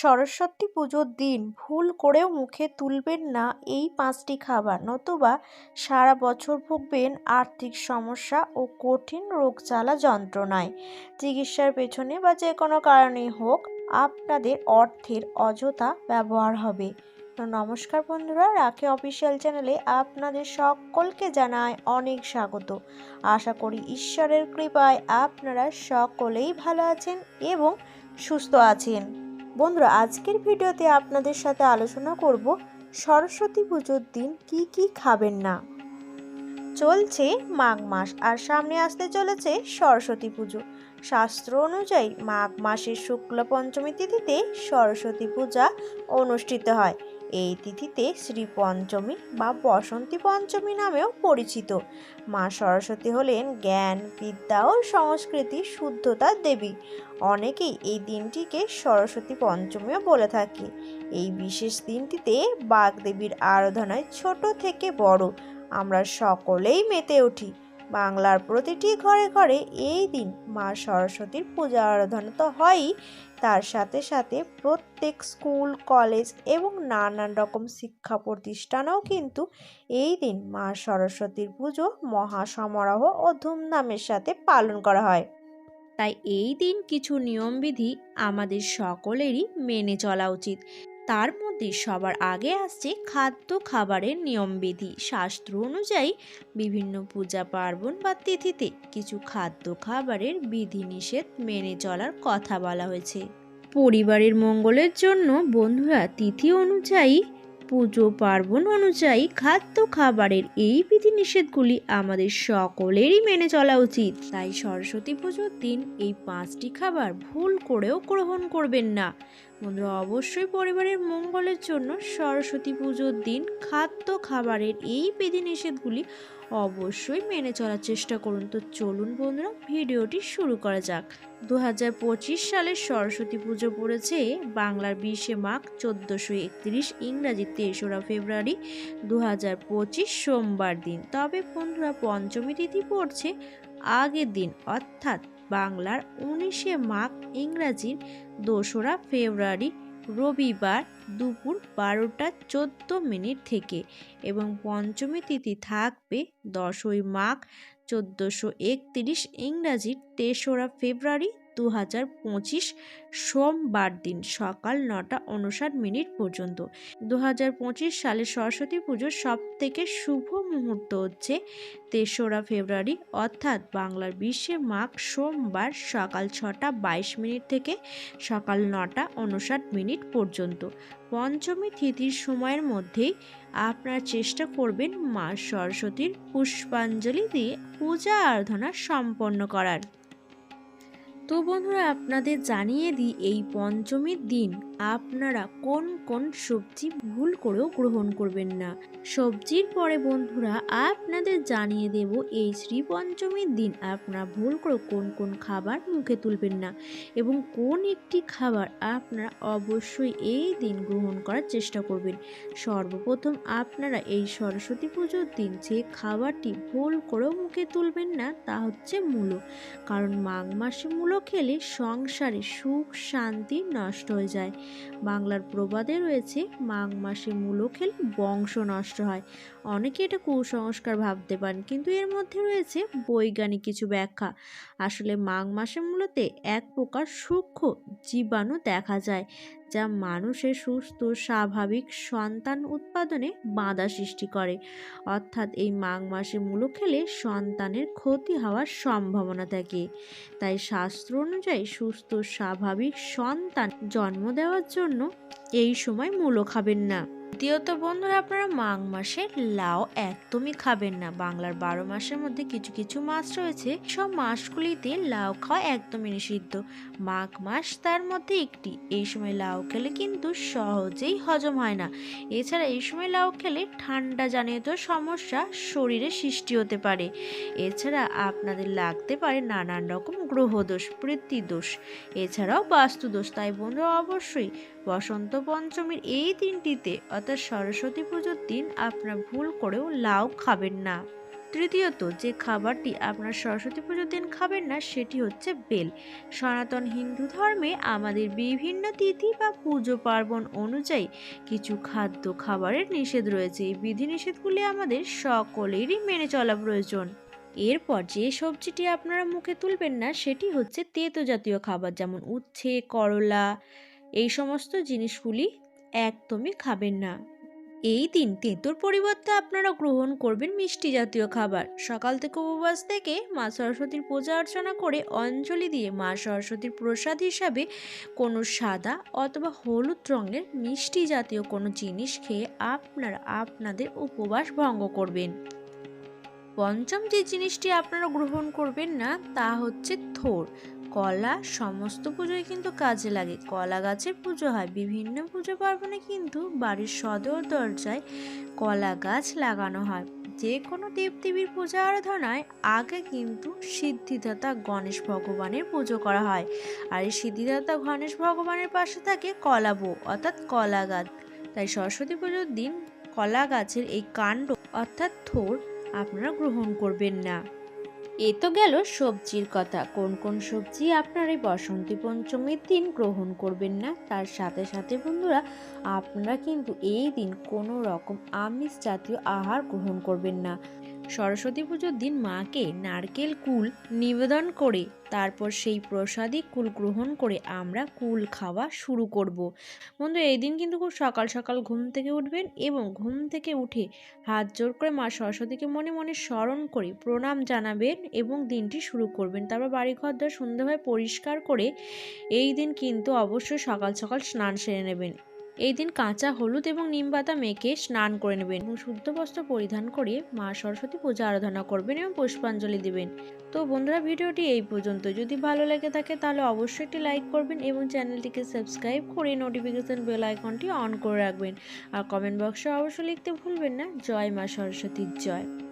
সরস্বতী পুজোর দিন ভুল করেও মুখে তুলবেন না এই পাঁচটি খাবার। নতুবা সারা বছর ভুগবেন আর্থিক সমস্যা ও কঠিন রোগ জ্বালা যন্ত্রণায়। চিকিৎসার পেছনে বা যে কোনো কারণেই হোক আপনাদের অর্থের অযথা ব্যবহার হবে। তো নমস্কার বন্ধুরা, রাখে অফিসিয়াল চ্যানেলে আপনাদের সকলকে জানায় অনেক স্বাগত। আশা করি ঈশ্বরের কৃপায় আপনারা সকলেই ভালো আছেন এবং সুস্থ আছেন। বন্ধুরা, আজকের ভিডিওতে আপনাদের সাথে আলোচনা করব সরস্বতী পুজোর দিন কি কি খাবেন না। চলছে মাঘ মাস আর সামনে আসতে চলেছে সরস্বতী পুজো। শাস্ত্র অনুযায়ী মাঘ মাসের শুক্ল পঞ্চমী তিথিতে সরস্বতী পূজা অনুষ্ঠিত হয়। এই তিথিতে শ্রী পঞ্চমী বা বসন্তী পঞ্চমী নামেও পরিচিত। মা সরস্বতী হলেন জ্ঞান, বিদ্যা ও সংস্কৃতি শুদ্ধতার দেবী। অনেকেই এই দিনটিকে সরস্বতী পঞ্চমীও বলে থাকে। এই বিশেষ দিনটিতে বাগদেবীর আরাধনায় ছোট থেকে বড়। আমরা সকলেই মেতে উঠি। বাংলার প্রতিটি ঘরে ঘরে এই দিন মা সরস্বতীর পূজা আরাধনা তো হয়ই। তার সাথে সাথে প্রত্যেক স্কুল, কলেজ এবং নানান রকম শিক্ষা প্রতিষ্ঠানেও কিন্তু এই দিন মা সরস্বতীর পুজো মহাসমারোহ ও ধুমধামের সাথে পালন করা হয়। তাই এই দিন কিছু নিয়মবিধি আমাদের সকলেরই মেনে চলা উচিত। তার মধ্যে সবার আগে আসছে খাদ্য খাবারের নিয়মবিধি। শাস্ত্র অনুযায়ী বিভিন্ন পূজা পার্বণ বা তিথিতে কিছু খাদ্য খাবারের বিধিনিষেধ মেনে চলার কথা বলা হয়েছে। পরিবারের মঙ্গলের জন্য বন্ধুরা তিথি অনুযায়ী, পুজো পার্বণ অনুযায়ী খাদ্য খাবারের এই বিধিনিষেধগুলি আমাদের সকলেরই মেনে চলা উচিত। তাই সরস্বতী পুজোর দিন এই পাঁচটি খাবার ভুল করেও গ্রহণ করবেন না। বন্ধুরা, অবশ্যই পরিবারের মঙ্গলের জন্য সরস্বতী পুজোর দিন খাদ্য খাবারের এই বিধিনিষেধগুলি অবশ্যই মেনে চলার চেষ্টা করুন। তো চলুন বন্ধুরা, ভিডিওটি শুরু করা যাক। দু সালের সরস্বতী পুজো পড়েছে বাংলার বিশে মাঘ চোদ্দোশো একত্রিশ ইংরাজি তেসরা ফেব্রুয়ারি দু হাজার পঁচিশ সোমবার দিন। তবে বন্ধুরা, পঞ্চমী তিথি পড়ছে আগের দিন, অর্থাৎ বাংলার উনিশে মাঘ ইংরাজির দোসরা ফেব্রুয়ারি রবিবার দুপুর বারোটা চোদ্দ মিনিট থেকে এবং পঞ্চমী তিথি থাকবে দশই মাঘ চোদ্দোশো একত্রিশ ইংরাজির তেসরা ফেব্রুয়ারি দু হাজার পঁচিশ সোমবার দিন সকাল নটা উনষাট মিনিট পর্যন্ত। দু হাজার পঁচিশ সালে সরস্বতী পুজোর সব থেকে শুভ মুহূর্ত হচ্ছে তেসরা ফেব্রুয়ারি, অর্থাৎ বাংলার বিশ্বে মাঘ সোমবার সকাল ছটা বাইশ মিনিট থেকে সকাল নটা উনষাট মিনিট পর্যন্ত। পঞ্চমী তিথির সময়ের মধ্যেই আপনার চেষ্টা করবেন মা সরস্বতীর পুষ্পাঞ্জলি দিয়ে পূজা আরাধনা সম্পন্ন করার। তো বন্ধুরা, আপনাদের জানিয়ে দিই, এই পঞ্চমীর দিন আপনারা কোন কোন সবজি ভুল করেও গ্রহণ করবেন না। সবজির পরে বন্ধুরা, আপনাদের জানিয়ে দেব, এই শ্রী পঞ্চমীর দিন আপনারা ভুল করে কোন কোন খাবার মুখে তুলবেন না এবং কোন একটি খাবার আপনারা অবশ্যই এই দিন গ্রহণ করার চেষ্টা করবেন। সর্বপ্রথম আপনারা এই সরস্বতী পুজোর দিন যে খাবারটি ভুল করেও মুখে তুলবেন না, তা হচ্ছে মূলো। কারণ মাঘ মাসে মূলো খেলে সংসারে সুখ, শান্তি নষ্ট হয়ে যায়। বাংলার প্রবাদে রয়েছে, মাঘ মাসে মূলো খেলে বংশ নষ্ট হয়। অনেকে এটা কুসংস্কার ভাবতে পারেন, কিন্তু এর মধ্যে রয়েছে বৈজ্ঞানিক কিছু ব্যাখ্যা। আসলে মাঘ মাসে মূলতে এক প্রকার সূক্ষ্ম জীবাণু দেখা যায় যা মানুষের সুস্থ, স্বাভাবিক সন্তান উৎপাদনে বাধা সৃষ্টি করে। অর্থাৎ এই মাঘ মাসে মূলো খেলে সন্তানের ক্ষতি হওয়ার সম্ভাবনা থাকে। তাই শাস্ত্র অনুযায়ী সুস্থ, স্বাভাবিক সন্তান জন্ম দেওয়ার জন্য এই সময় মূলো খাবেন না। দ্বিতীয়ত বন্ধুরা, আপনারা মাঘ মাসে লাউ একদমই খাবেন না। বাংলার বারো মাসের মধ্যে কিছু কিছু মাছ রয়েছে। সব মাসগুলিতে লাউ খাওয়া একদমই নিষিদ্ধ। মাঘ মাস তার মধ্যে একটি। এই সময় লাউ খেলে কিন্তু সহজেই হজম হয় না। এছাড়া এই সময় লাউ খেলে ঠান্ডা জানিত সমস্যা শরীরে সৃষ্টি হতে পারে। এছাড়া আপনাদের লাগতে পারে নানান রকম গ্রহদোষ দোষ এছাড়াও বাস্তুদোষ তাই বন্ধুরা, অবশ্যই বসন্ত পঞ্চমীর এই দিনটিতে অর্থাৎ সরস্বতী পুজোর দিন আপনার ভুল করেও লাউ খাবেন না। তৃতীয়ত, যে খাবারটি আপনার সরস্বতী পুজোর দিন খাবেন না, সেটি হচ্ছে বেল। সনাতন হিন্দু ধর্মে আমাদের বিভিন্ন তিথি বা পুজো পার্বণ অনুযায়ী কিছু খাদ্য খাবারের নিষেধ রয়েছে। এই বিধিনিষেধগুলি আমাদের সকলেরই মেনে চলা প্রয়োজন। এরপর যে সবজিটি আপনারা মুখে তুলবেন না, সেটি হচ্ছে তেতো জাতীয় খাবার, যেমন উচ্ছে, করলা এই সমস্ত জিনিসগুলি একদমই খাবেন না। এই দিন তেঁতুর পরিবর্তে আপনারা গ্রহণ করবেন মিষ্টি জাতীয় খাবার। সকাল থেকে উপবাস থেকে মা সরস্বতীর পূজা অর্চনা করে অঞ্জলি দিয়ে মা সরস্বতীর প্রসাদ হিসাবে কোনো সাদা অথবা হলুদ রঙের মিষ্টি জাতীয় কোনো জিনিস খেয়ে আপনারা আপনাদের উপবাস ভঙ্গ করবেন। পঞ্চম যে জিনিসটি আপনারা গ্রহণ করবেন না, তা হচ্ছে থোর। কলা সমস্ত পুজোয় কিন্তু কাজে লাগে। কলা গাছের পুজো হয়। বিভিন্ন পুজো পার্বণে কিন্তু বাড়ির সদর দরজায় কলা গাছ লাগানো হয়। যে কোনো দেবদেবীর পূজা আরাধনায় আগে কিন্তু সিদ্ধিদাতা গণেশ ভগবানের পুজো করা হয়। আর এই সিদ্ধিদাতা গণেশ ভগবানের পাশে থাকে কলা বউ, অর্থাৎ কলা গাছ। তাই সরস্বতী পুজোর দিন কলা গাছের এই কাণ্ড, অর্থাৎ থোর, আপনারা গ্রহণ করবেন না। এ তো গেল সবজির কথা। কোন কোন সবজি আপনারা এই বসন্তী পঞ্চমীর দিন গ্রহণ করবেন না? তার সাথে সাথে বন্ধুরা, আপনারা কিন্তু এই দিন কোনো রকম আমিষ জাতীয় আহার গ্রহণ করবেন না। সরস্বতী পুজোর দিন মাকে নারকেল কুল নিবেদন করে, তারপর সেই প্রসাদী কুল গ্রহণ করে আমরা কুল খাওয়া শুরু করব। বন্ধু, এই দিন কিন্তু খুব সকাল সকাল ঘুম থেকে উঠবেন এবং ঘুম থেকে উঠে হাত জোর করে মা সরস্বতীকে মনে মনে স্মরণ করে প্রণাম জানাবেন এবং দিনটি শুরু করবেন। তারপর বাড়ি ঘর দর সুন্দরভাবে পরিষ্কার করে এই দিন কিন্তু অবশ্যই সকাল সকাল স্নান সেরে নেবেন। এই দিন কাঁচা হলুদ এবং নিম পাতা মেখে স্নান করে নেবেন এবং শুদ্ধ বস্ত্র পরিধান করে মা সরস্বতী পূজা আরাধনা করবেন এবং পুষ্পাঞ্জলি দেবেন। তো বন্ধুরা, ভিডিওটি এই পর্যন্ত। যদি ভালো লেগে থাকে তাহলে অবশ্যই একটি লাইক করবেন এবং চ্যানেলটিকে সাবস্ক্রাইব করে নোটিফিকেশন বেল আইকনটি অন করে রাখবেন। আর কমেন্ট বক্সে অবশ্যই লিখতে ভুলবেন না। জয় মা সরস্বতীর জয়।